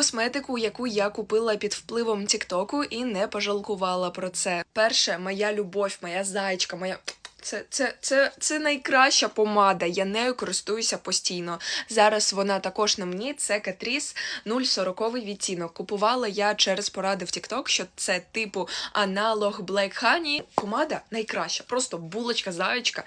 косметику, яку я купила під впливом Тіктоку і не пожалкувала про це. Перше, моя любов, моя зайчка, моя. Це, це, це, це найкраща помада. Я нею користуюся постійно. Зараз вона також на мені. Це Catrice 040 відтінок. Купувала я через поради в TikTok, що це типу аналог Black Honey. Помада найкраща, просто булочка заєчка.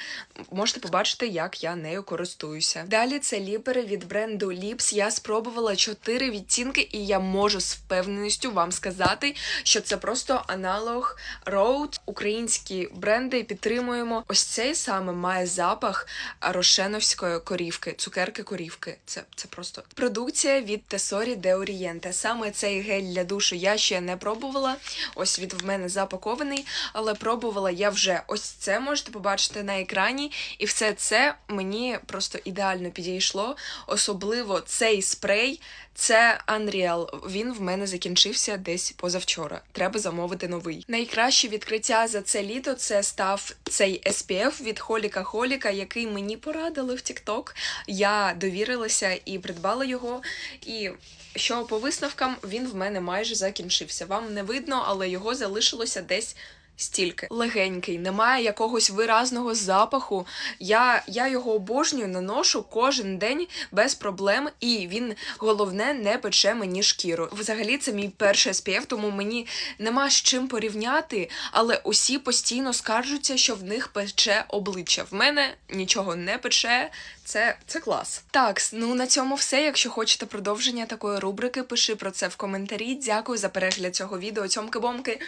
Можете побачити, як я нею користуюся. Далі це ліпери від бренду Lips. Я спробувала 4 відтінки, і я можу з впевненістю вам сказати, що це просто аналог Road. Українські бренди підтримуємо. Ось цей саме має запах рошеновської корівки, цукерки корівки. Це, це просто продукція від Tesori de Oriente. Саме цей гель для душу я ще не пробувала. Ось він в мене запакований, але пробувала я вже ось це можете побачити на екрані. І все це мені просто ідеально підійшло. Особливо цей спрей. Це Unreal. Він в мене закінчився десь позавчора. Треба замовити новий. Найкраще відкриття за це літо це став цей SPF від Холіка Холіка, який мені порадили в TikTok. Я довірилася і придбала його. І що по висновкам він в мене майже закінчився. Вам не видно, але його залишилося десь. Стільки легенький, немає якогось виразного запаху. Я, я його обожнюю, наношу кожен день без проблем, і він головне не пече мені шкіру. Взагалі, це мій перший SPF, тому мені нема з чим порівняти, але усі постійно скаржуться, що в них пече обличчя. В мене нічого не пече. Це, це клас. Так, ну на цьому все. Якщо хочете продовження такої рубрики, пиши про це в коментарі. Дякую за перегляд цього відео. Цьомки-бомки.